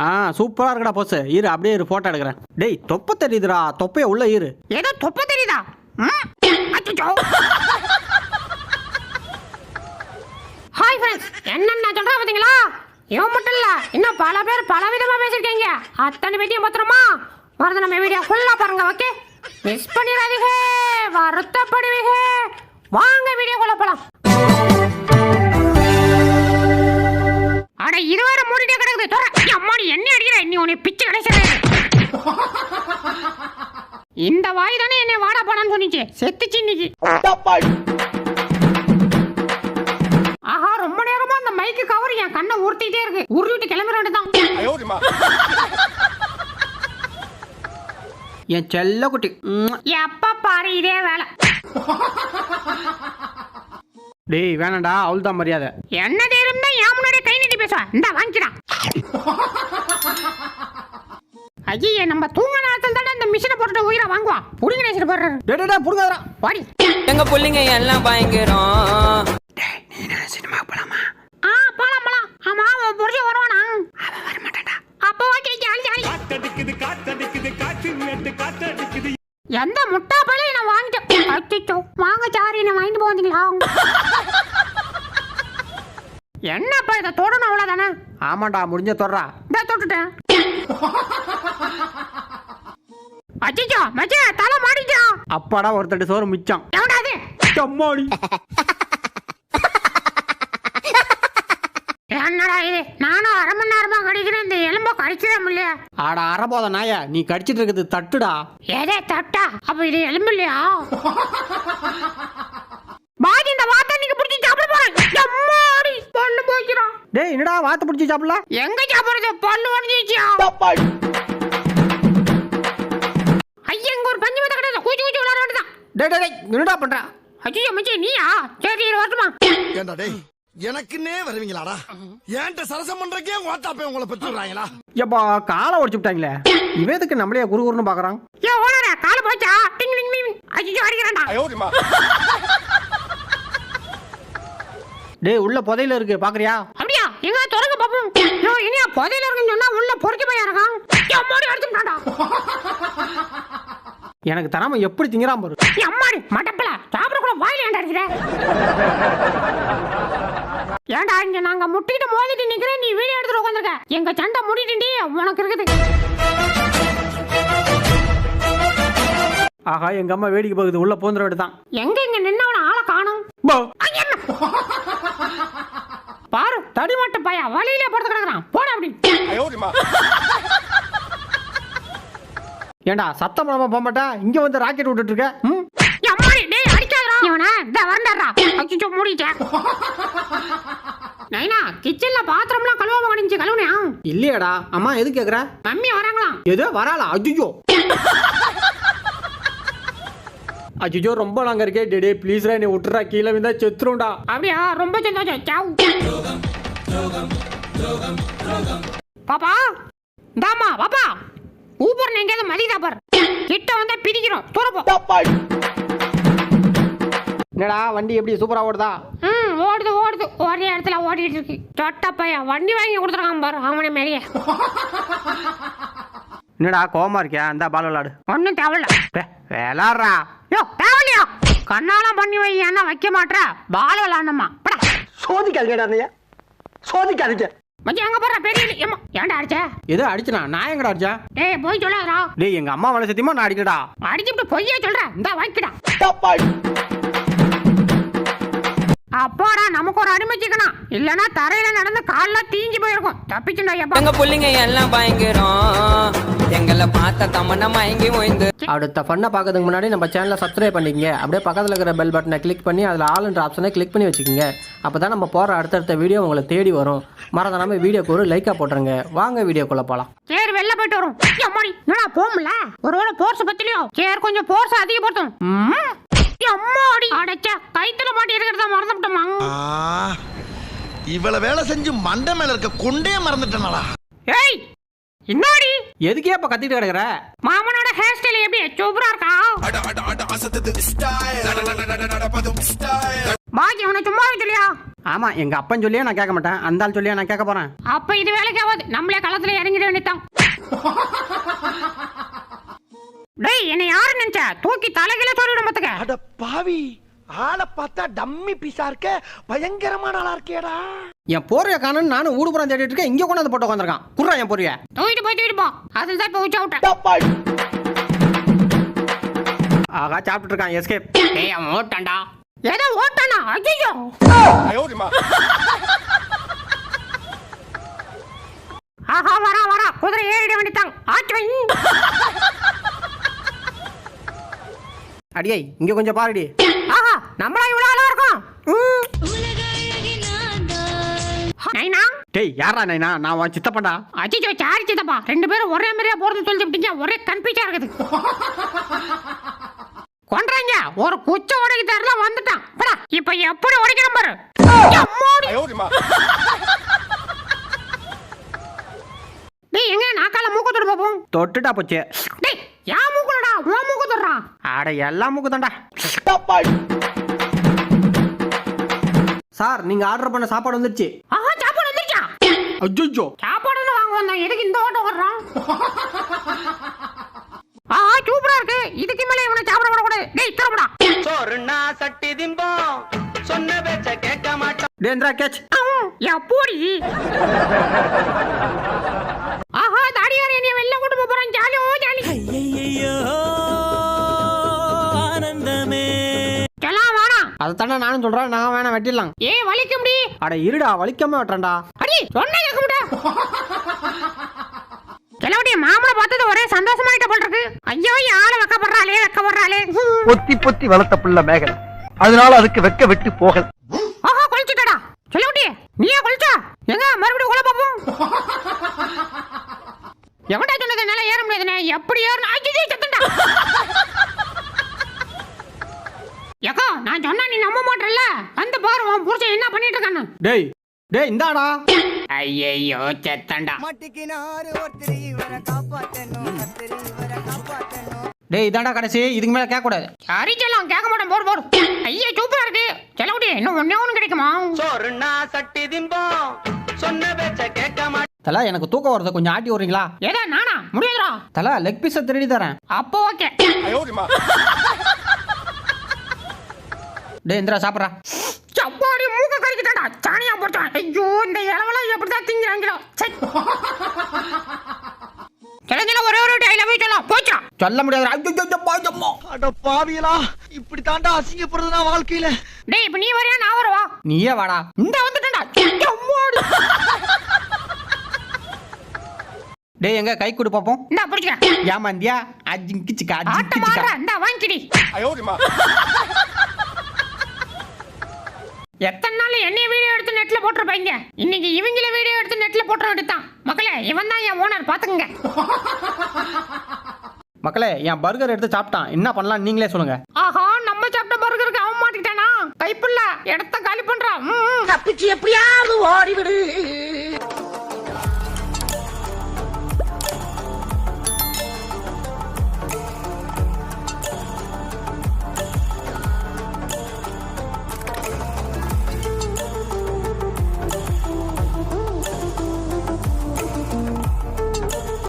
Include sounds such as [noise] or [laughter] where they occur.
ஆ சூப்பரா இருக்குடா போஸ். இரு அப்படியே இரு போட்டோ எடுக்கிறேன். டேய் தொப்பை தெரியுதுடா. தொப்பைய உள்ள இரு. ஏதோ தொப்ப தெரியுதா? ம்? ஹாய் ஃப்ரெண்ட்ஸ் என்னென்ன சொல்கிறேன் பாத்தீங்களா இவன் மட்டும் இல்ல இன்னும் பல பேர் பல விதமா பேசிருக்கீங்க அத்தனை பேட்டியும் பத்திரமா மறந்து நம்ம வீடியோ ஃபுல்லா பாருங்க ஓகே மிஸ் பண்ணிடாதீங்க வருத்தப்படுவீங்க. வாங்க வீடியோக்குள்ளே போலாம். அட இது வேற மூடிட்டே கிடக்குது. தொற. அம்மாடி என்ன அடிக்கிற? நீ உன்னை பிச்சு கிடைச்சது இந்த வாய் தானே என்னை வாடா போடான்னு சொன்னிச்சு. செத்துச்சு இன்னைக்கு. ஆஹா ரொம்ப நேரமா அந்த மைக்கு கவர் என் கண்ணை உறுத்திட்டே இருக்கு. உருவிட்டு கிளம்புற வேண்டியதான் என் செல்ல குட்டி. எப்ப பாரு இதே வேலை. டேய் வேணாம்டா அவள் தான் மரியாதை. என்ன தேரும் தான் என் முன்னாடி கை நீட்டி பேசுவா? இந்த வாங்கிடா. ஐயே நம்ம தூங்க நேரத்தில் தானே இந்த மிஷினை போட்டுட்டு உயிரை வாங்குவா? புடிங்க நேசிட்டு போடுறாரு டேய் புடுங்காதடா வாடி. எங்க புள்ளைங்க எல்லாம் பயங்கரம். சினிமா போலாமா? ஆ போலாம் போலாம். ஆமா அவன் புரிஞ்சு வருவானா? அவன் வர மாட்டான்டா அப்போ ஓகே ஜாலி ஜாலி காத்தடிக்குது காத்தடிக்குது காத்தடிக்குது எந்த முட்டா பழி நான் வாங்கிட்டேன் அச்சோ வாங்க சாரி நான் வாங்கிட்டு போவீங்களா என்னப்பா இதை தொடணும் அவ்வளோதானே ஆமாண்டா முடிஞ்ச தொடுறா. இதை தொட்டுட்டேன். அச்சோ மச்சான் தலை மாடிச்சா அப்பாடா ஒருத்தட்டு சோறு மிச்சம். எவன்டா அது அம்மாடி என்னடா இது? நானும் அரை மணி நேரமா கடிக்கிறேன். இந்த எலும்ப முடியல. ஆட அறபோத நாய நீ கடிச்சிட்டு இருக்குது தட்டுடா. ஏதே தட்டா? அப்ப இது எலும்பு இல்லையா? பாதி இந்த வார்த்தை நீங்க பிடிச்சி சாப்பிட போறேன். அம்மாடி பல்லு போய்க்கிறான். டேய் என்னடா வாத்து பிடிச்சி சாப்பிடல? எங்க சாப்பிடுறது? பல்லு உடஞ்சிச்சியா ஐயா இங்க ஒரு பஞ்சு மத்த கிடையாது கூச்சி கூச்சி விளையாட வேண்டியதான் டேய் டேய் டேய், என்னடா பண்ற? ஐயோ மச்சி நீயா? சரி இரு வரட்டுமா ஏண்டா டேய்? எனக்குன்னே வருவீங்களாடா? ஏன்ட்ட சரசம் பண்றக்கே ஓட்டாப்பே உங்களை பெற்றுறாங்களா எப்பா காலை உடைச்சு விட்டாங்களே? இவன் எதுக்கு நம்மளே குறு குறுன்னு பாக்குறான்? ஏ ஓனர கால போச்சா டிங் டிங் டிங். ஐயோ அடிக்கிறான்டா. டேய் உள்ள புதையில இருக்கு பாக்குறியா? அப்படியா? எங்க தொடங்க பாப்போம். யோ இனியா புதையில இருக்குன்னு சொன்னா உள்ள பொறுக்கி போய் இருக்கான் அம்மாடி அடிச்சுட்டான்டா எனக்கு தராம எப்படி திங்கிறான் பாரு. அம்மாடி மட்டப்பல சாப்பிட கூட வாயில ஏன்டா அடிக்கிற? ஏன்டா இங்க நாங்க முட்டிட்டு மோதிட்டு நிக்கிறேன் நீ வீடியோ எடுத்துட்டு உட்காந்துருக்க எங்க சண்டை முடிட்டுண்டி உனக்கு இருக்குது. ஆஹா எங்க அம்மா வேடிக்கை பார்க்குது. உள்ள போந்துட வேண்டியதான் எங்க இங்க நின்னவன ஆளை காணும்? பாரு தடி மட்டும் பையா வழியிலே படுத்து கிடக்குறான். போட அப்படி. ஏண்டா சத்தம் பண்ணாம போக மாட்டா? இங்க வந்து ராக்கெட் விட்டுட்டு இருக்க ம்? அம்மாடி டேய் அடிக்காதடா. இவன? இந்த வரண்டாரா அச்சோ மூடிட்டேன் [laughs] நைனா கிச்சன்ல பாத்திரம்லாம் கழுவாம கடிஞ்சு கழுவுனியா? இல்லையாடா. அம்மா எது கேக்குற? மம்மி வராங்களாம் எது வராளா? அஜிஜோ [laughs] அஜிஜோ ரொம்ப நாங்க இருக்கே. டே டே ப்ளீஸ்ரா என்னை விட்டுறா. கீழே விந்தா செத்துரும்டா. அப்படியா? ரொம்ப சந்தோஷம். சாவு பாப்பா இந்தாமா பாப்பா. ஊப்பர் எங்கேயாவது மதிதா பார் கிட்ட வந்தா பிடிக்கிறோம் தூரப்போ என்னடா வண்டி எப்படி சூப்பரா ஓடுதா? ம் ஓடுது ஓடுது. ஒரே இடத்துல ஓடிட்டு இருக்கு. தொட்ட பையன். வண்டி வாங்கி கொடுத்துருக்கான் பாரு அவனை மாரியே என்னடா கோவமா இருக்கியா? இந்த பால் விளாடு. ஒன்றும் தேவையில்ல. விளாடுறா. யோ தேவையில்லையா? கண்ணாலாம் பண்ணி வை என்ன வைக்க மாட்டா பால் விளாடணுமா? படா. சோதிக்காதீங்கடா நீ சோதிக்காதீங்க. மச்சி அங்க போற பெரிய. ஏம்மா, ஏன்டா அடிச்ச? எது அடிச்சனா? நான் எங்கடா அடிச்சா? ஏய் போய் சொல்லாதடா டேய் எங்க அம்மா மேல சத்தியமா நான் அடிக்கடா. அடிச்சுட்டு பொய்யே சொல்ற. இந்த வாங்கிடா அப்பாடா நமக்கு ஒரு அடிமை சிக்கணும் இல்லனா தரையில நடந்து கால்ல தீஞ்சு போயிருக்கும். தப்பிச்சுடா ஐயப்பா எங்க புள்ளைங்க எல்லாம் பயங்கரம். எங்களை பார்த்த தமன்னா மயங்கி ஓய்ந்து. அடுத்த ஃபன்னை பார்க்கறதுக்கு முன்னாடி நம்ம சேனலை சப்ஸ்கிரைப் பண்ணிக்கங்க. அப்படியே பக்கத்தில் இருக்கிற பெல் பட்டனை கிளிக் பண்ணி அதில் ஆளுன்ற ஆப்ஷனை கிளிக் பண்ணி வச்சுக்கோங்க. அப்போ தான் நம்ம போகிற அடுத்தடுத்த வீடியோ உங்களை தேடி வரும் மறந்துடாம வீடியோக்கு ஒரு லைக்காக போட்டுருங்க வாங்க வீடியோக்குள்ளே போகலாம் சரி வெளில போயிட்டு வரும் அம்மாடி என்னடா போகல ஒருவேளை போர்ஸ் பத்திலையோ சரி கொஞ்சம் போர்ஸ் அதிகப்படுத்தும் ம். அம்மாடி அடைச்ச கைத்துல மாட்டி இருக்கிறத மறந்துட்டோமா இவ்வளவு வேலை செஞ்சு மண்டை மேல இருக்க கொண்டே மறந்துட்டேனடா ஏய் இன்னாடி எதுக்கே இப்போ கத்திட்டு கிடக்குற மாமனோட ஹேர் ஸ்டைல் எப்படி சூப்பரா இருக்கா பாக்கி அவனை சும்மா இல்லையா ஆமா எங்க அப்பன் சொல்லியே நான் கேட்க மாட்டேன். அந்த ஆள் சொல்லியே நான் கேட்க போறேன். அப்ப இது வேலைக்கு ஆகாது. நம்மளே களத்துல இறங்கிட வேண்டியதான் [laughs] டேய் என்னை யாரு நினைச்ச? தூக்கி தலைகளை சொல்லிவிட மத்துக்க அட பாவி ஆளை பார்த்தா டம்மி பீஸா இருக்க. பயங்கரமான ஆளா இருக்கேடா என் போர்வைய காணுன்னு நானும் ஊடுபுறம் தேடிட்டு இருக்கேன். இங்க கொண்டு வந்து போட்டு உட்காந்துருக்கான் குர்ரா என் போர்வைய. தூக்கிட்டு போய் தூக்கிட்டு போ. அதில் தான் விட்டேன். ஆகா சாப்பிட்டு இருக்கான் எஸ்கேப் டேய் அவன் ஓட்டான்டா. ஏதோ ஓட்டானா ஐயோ ஆஹா வரா வரா குதிரை ஏறிட வேண்டியதான் ஆச்சு வை அடியே இங்க கொஞ்சம் பாருடி ஆஹா நம்மளா இவ்வளவு அழகா இருக்கோம் ம். நைனா டேய் யாரா நைனா நான் உன் சித்தப்பண்டா அச்சிச்சோ சாரி சித்தப்பா. ரெண்டு பேரும் ஒரே மாதிரியா போறது சொல்லிட்டு ஒரே கன்ஃபியூஸா இருக்குது. [laughs] கொன்றாங்க. ஒரு குச்ச உடைக்கு தரல வந்துட்டான். போடா. இப்ப எப்படி உடைக்கணும் பாரு. டேய் எங்க? நாக்கால மூக்கு தொடு பாப்போம் தொட்டுட்டா போச்சு. டேய் யா மூக்குலடா? உன் மூக்கு தொடுறா. ஆட எல்லாம் மூக்கு தாண்டா சார் நீங்க ஆர்டர் பண்ண சாப்பாடு வந்துருச்சு. ஆஹா சாப்பாடு வந்துருச்சா? அஜ்ஜோ சாப்பாடுன்னு வாங்க வந்தோம் எதுக்கு இந்த ஓட்டம் வர்றான் இதுக்கு மேல இவனை சாப்பிட விடக்கூடாது. டேய் தரப்படா சோறுனா சட்டி திம்போம். சொன்ன பேச்ச கேட்க மாட்டோம். டேந்திரா கேட்ச். எப்போடி ஆஹா தாடியார் என்னைய வெளில கூட்டு போறான். Jolly oh jolly. எல்லாம் வேணாம் அதை நானும் சொல்றேன் நான் வேணா வெட்டிடலாம். ஏ வலிக்க முடி. அட இருடா வலிக்காம வெட்டுறேன்டா. அடி சொன்ன கேட்க முடா கிளவடி மாமலை பார்த்தது ஒரே சந்தோஷமாயிட்ட போல் இருக்கு ஐயோ யார வெக்கப்படுறாளே வெக்கப்படுறாளே பொத்தி பொத்தி வளர்த்த புள்ள மேகல். அதனால அதுக்கு வெக்க வெட்டு போகல். ஆஹா குளிச்சுட்டடா. கிளவடி நீயே குளிச்சா? எங்க மறுபடியும் உள்ள பாப்போம் எவன்டா சொன்னது என்னால ஏற முடியாதுனே எப்படி ஏறணும்? ஐயோ சத்தண்டா ஏக்கா நான் சொன்னா நீ நம்ப மாட்டல்ல வந்து பாரு உன் புருஷன் என்ன பண்ணிட்டு இருக்கான்னு. டேய் டேய் இந்தாடா. ஐயோ செத்தண்டா. மாட்டிக்கினாரு ஒருத்தர் இவரை காப்பாத்தணும் கத்திரி இவரை காப்பாத்தணும். டேய் இதாண்டா கடைசி. இதுக்கு மேல கேட்க கூடாது சரிச்செல்லாம் கேட்க மாட்டேன். போடு போடு. ஐயா சூப்பரா இருக்கு. செல்லகுட்டி இன்னும் ஒன்னே ஒன்று கிடைக்குமா? சோறுனா சட்டி திம்போம் சொன்ன பேச்ச கேட்க தல எனக்கு தூக்கம் வருது கொஞ்சம் ஆட்டி விடுறீங்களா? ஏதா நானா? முடியாதுடா. தல லெக் பீஸை திருடி தரேன். அப்போ ஓகே. டேய் இந்திரா சாப்பிட்றா. சப்பாடி மூக்க கறிக்கிட்டாடா ஐயோ இந்த இளவெல்லாம் எப்படிதான் திங்கிறாங்களோ? தெரிஞ்சல ஒரே ஒரு ஐ லவ் யூ சொல்லலாம். போச்சா. சொல்ல முடியாது. ஐயோ, ஐயோ, பாயம்மா. அட பாவியலா இப்படி தாண்டா அசிங்கப்படுறது நான் வாழ்க்கையில. டேய் இப்ப நீ வரையா நான் வரவா? நீயே வாடா. இந்த வந்துட்டேன்டா. அம்மாடி. டேய் எங்க? கை கொடு பாப்போம். இந்தா ஏமாந்தியா? அஜிங்கிச்சிக்கா அஜிங்கிச்சிக்கா. ஆடுற இந்தா வாங்கிடி எத்தனை நாள் என்னைய வீடியோ எடுத்து நெட்ல போட்டிருப்பாங்க இன்னைக்கு இவங்கள வீடியோ எடுத்து நெட்ல போட்டுற வேண்டியதான் மக்களே இவன் தான் என் ஓனர் பாத்துக்கங்க. [laughs] மக்களே என் பர்கர் எடுத்து சாப்பிட்டான். என்ன பண்ணலாம் நீங்களே சொல்லுங்க. ஆஹா நம்ம சாப்பிட்ட பர்கருக்கு அவன் மாட்டிக்கிட்டானா? கைப்புள்ள இடத்த காலி பண்றான். ம், ம்.